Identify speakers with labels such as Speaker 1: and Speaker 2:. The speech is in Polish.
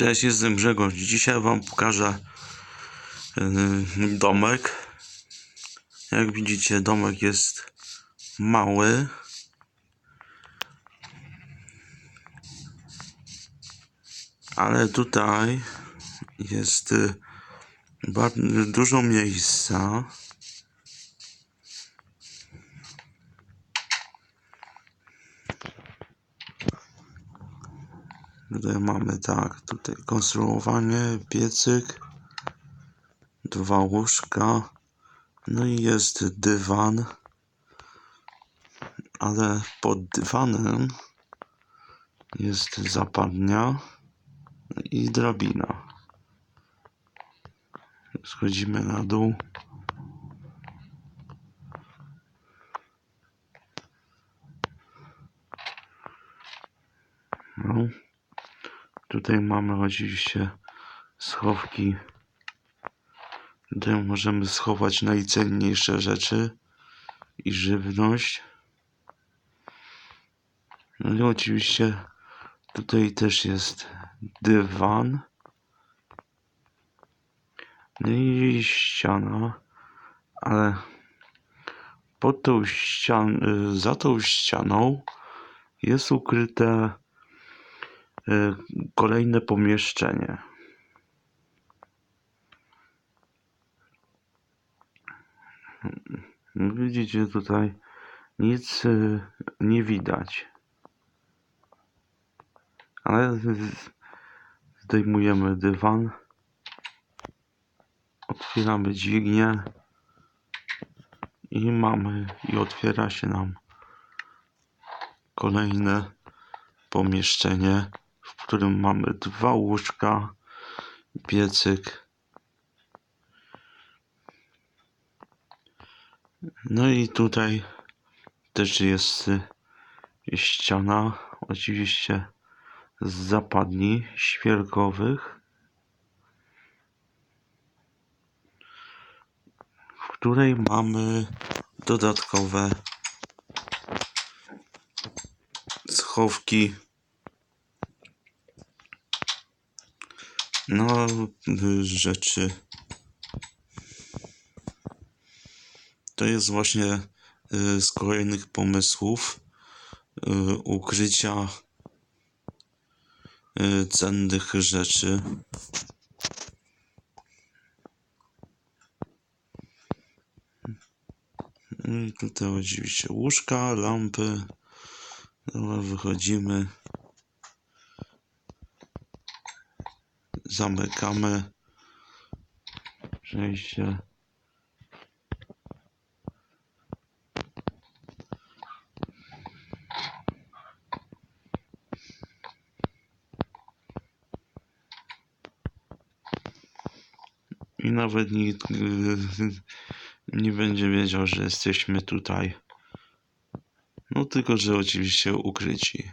Speaker 1: Cześć, jestem Grzegorz. Dzisiaj Wam pokażę yy, domek. Jak widzicie, domek jest mały. Ale tutaj jest bardzo dużo miejsca. Tutaj mamy tak, tutaj konstruowanie, piecyk, dwa łóżka, no i jest dywan, ale pod dywanem jest zapadnia i drabina. Schodzimy na dół. No. Tutaj mamy oczywiście schowki. Tutaj możemy schować najcenniejsze rzeczy i żywność. No i oczywiście tutaj też jest dywan. No i ściana, ale pod tą ścian za tą ścianą jest ukryte kolejne pomieszczenie. Widzicie tutaj nic y, nie widać. Ale zdejmujemy dywan. Otwieramy dźwignię i mamy i otwiera się nam kolejne pomieszczenie, w którym mamy dwa łóżka, piecyk. No i tutaj też jest ściana, oczywiście z zapadni świerkowych, w której mamy dodatkowe schowki no y, rzeczy. To jest właśnie y, z kolejnych pomysłów y, ukrycia cennych rzeczy. I tutaj oczywiście łóżka, lampy. Dobra, wychodzimy zamykamy przejście i nawet nikt y, nie będzie wiedział, że jesteśmy tutaj. No tylko, że oczywiście ukryci.